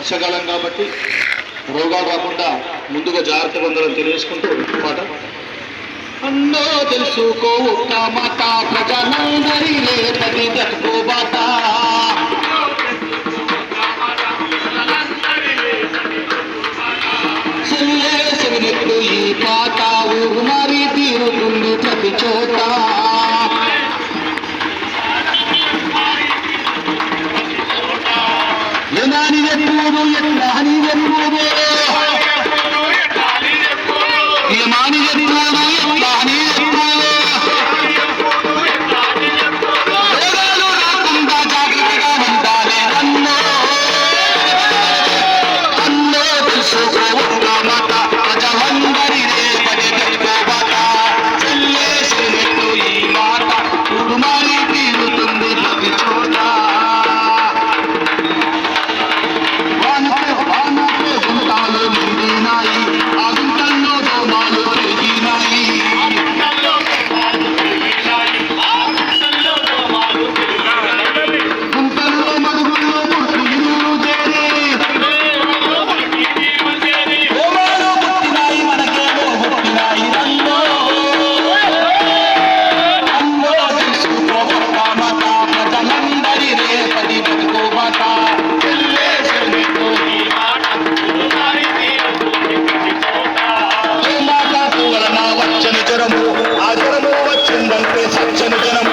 వర్షాకాలం కాబట్టి రోగాలు రాకుండా ముందుగా జాగ్రత్తగా ఉండాలని తెలియజేసుకుంటూ మాట అన్నో తెలుసుకో ఈ పాత ఊరు మారి తీరుతుంది ప్రతి చోట. ಎನ್ನುವುದು ಎಂದಾನಿ ಎನ್ನುವುದು ಈ ಮಾನಿ যেন যেন